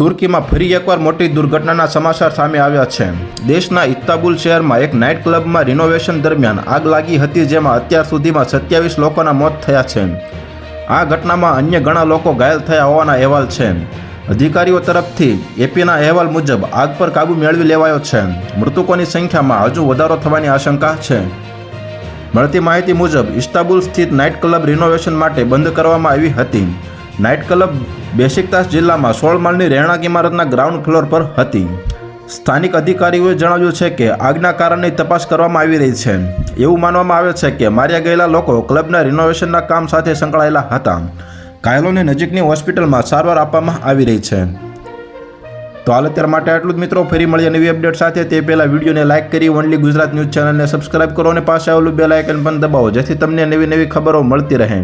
તુર્કીમાં ફરી એકવાર મોટી દુર્ઘટનાના સમાચાર સામે આવ્યા છે. દેશના ઇસ્તાંબુલ શહેરમાં એક નાઇટ ક્લબમાં રિનોવેશન દરમિયાન આગ લાગી હતી જેમાં અત્યાર સુધીમાં સત્યાવીસ લોકોના મોત થયા છે. આ ઘટનામાં અન્ય ઘણા લોકો ઘાયલ થયા હોવાના અહેવાલ છે. અધિકારીઓ તરફથી એપીના અહેવાલ મુજબ આગ પર કાબૂ મેળવી લેવાયો છે. મૃતકોની સંખ્યામાં હજુ વધારો થવાની આશંકા છે. મળતી માહિતી મુજબ, ઇસ્તાબુલ સ્થિત નાઇટ ક્લબ રિનોવેશન માટે બંધ કરવામાં આવી હતી. નાઇટ ક્લબ બેશિકતાસ જિલ્લામાં સોળ માળની રહેણાંક ઇમારતના ગ્રાઉન્ડ ફ્લોર પર હતી. સ્થાનિક અધિકારીઓએ જણાવ્યું છે કે આગના કારણની તપાસ કરવામાં આવી રહી છે. એવું માનવામાં આવે છે કે માર્યા ગયેલા લોકો ક્લબના રિનોવેશનના કામ સાથે સંકળાયેલા હતા. ઘાયલોને નજીકની હોસ્પિટલમાં સારવાર આપવામાં આવી રહી છે. તો હાલ અત્યાર માટે આટલું જ મિત્રો. ફરી મળીએ નવી અપડેટ સાથે. તે પહેલાં વિડીયોને લાઇક કરી ઓનલી ગુજરાત ન્યૂઝ ચેનલને સબસ્ક્રાઇબ કરો અને પાસે આવેલું બે લાઇકન પણ દબાવો, જેથી તમને નવી નવી ખબરો મળતી રહે.